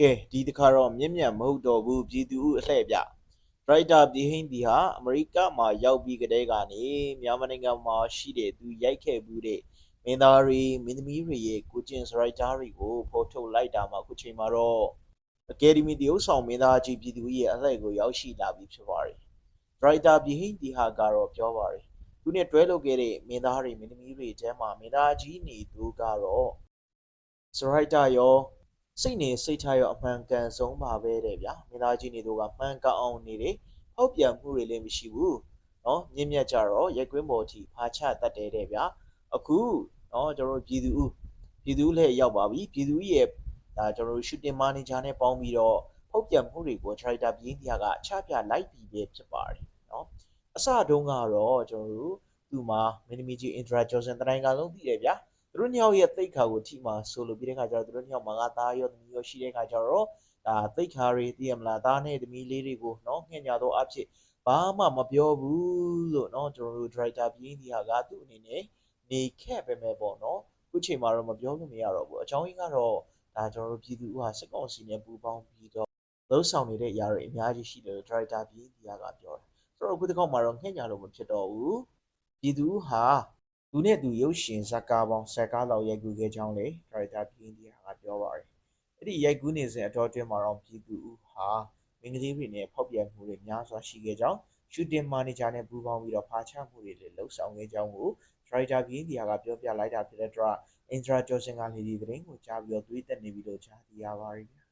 ကဲဒီတစ်ခါတော့မြင့်မြတ်မဟုတ်တော့ဘူးပြည်သူအလှည့်ပြဒရိုက်တာပြည်ဟင်းဒီဟာအမေရိကမှာရောက်ပြီးကတည်းကနေမြန်မာနိုင်ငံမှာရှိတဲ့သူရိုက်ခဲ့ဘူးတဲ့မင်းသားတွေမင်းသမီးတွေရဲ့ကိုကျင်စရိုက်တာတွေကိုဖော်ထုတ်လိုက်တာမှာအခုချိန်မှာတော့အကယ်ဒမီတရုပ်ဆောင်မင်းသားကြီးပြည်သူရဲ့အလှည့်ကိုရောက်ရှိလာပြီဖြစ်ပါတယ်ဒရိုက်တာပြည်ဟင်းဒီဟာကတော့ပြောပါတယ်သူနဲ့တွဲလုပ်ခဲ့တဲ့မင်းသားတွေမင်းသမီးတွေအဲမှာမင်းသားကြီးနေသူကတော့စရိုက်တာရော စိတ်နေစိတ်ထားရောအမှန်ကန်ဆုံးပါပဲတဲ့ဗျာမိသားကြီးနေတို့ကမှန်ကန်အောင်နေတယ်ဟောက်ပြန်မှုတွေလည်းမရှိဘူးနော်မြင့်မြတ်ကြတော့ရက်ကွင်းပေါ်ထိဖာချတတ်တယ်တဲ့ဗျာအခုနော်ကျွန်တော်ပြည်သူဦးပြည်သူလည်းရောက်ပါပြီပြည်သူရဲ့ဒါကျွန်တော် shooting manager နဲ့ပေါင်းပြီးတော့ဖောက်ပြန်မှုတွေကို trader ပြင်းတရားကချပြလိုက်ပြီးပဲဖြစ်ပါတယ်နော်အစတုန်းကတော့ကျွန်တော်တို့သူမှာ minimiji intra johnson တိုင်းကလုံးသိတယ်ဗျာ သူတို့ညောင်ရဲ့တိတ်ခါကိုထိမှာဆိုလို့ပြီးတဲ့ခါကျတော့သူတို့ညောင်မှာကသားရောသမီးရောရှိတဲ့ခါကျတော့ဒါတိတ်ခါတွေသိရမလားသားနဲ့သမီးလေးတွေကိုနော်ငှက်ညာတော့အဖြစ်ဘာမှမပြောဘူးလို့နော်ကျွန်တော်တို့ driver ပြင်းဒီဟာကသူ့အနေနဲ့နေခဲ့ပဲမဲ့ပေါ့နော်ခုချိန်မှာတော့မပြောလို့မရတော့ဘူးအကြောင်းရင်းကတော့ဒါကျွန်တော်တို့ပြည်သူဥဟာစကောက်စီနဲ့ပူးပေါင်းပြီးတော့လှုပ်ဆောင်နေတဲ့အရာတွေအများကြီးရှိတယ်လို့ driver ပြင်းဒီဟာကပြောတယ်ဆိုတော့ခုတစ်ခေါက်မှာတော့ငှက်ညာလို့မဖြစ်တော့ဘူးပြည်သူဟာ သူနဲ့သူရုပ်ရှင်ဇာတ်ကားပေါင်းဇာတ်ကားလောက်ရိုက်ကူးခဲ့ကြောင်းလေဒါရိုက်တာပြင်းဒီဟာကပြောပါရယ်အဲ့ဒီရိုက်ကူးနေစဉ်အတော်အတွင်းမှာတော့ပြည်သူဟာမင်းကလေးတွေနဲ့ဖောက်ပြန်မှုတွေများစွာရှိခဲ့ကြောင်း shooting manager နဲ့ပူးပေါင်းပြီးတော့ဖာချမှုတွေလည်းလှုပ်ဆောင်ခဲ့ကြောင်းကိုဒါရိုက်တာပြင်းဒီဟာကပြောပြလိုက်တာဖြစ်တဲ့အတွက် Indra Johnson ကလေဒီသတင်းကိုကြားပြီးတော့သွေးတက်နေပြီလို့ကြားသိရပါတယ်ဗျာ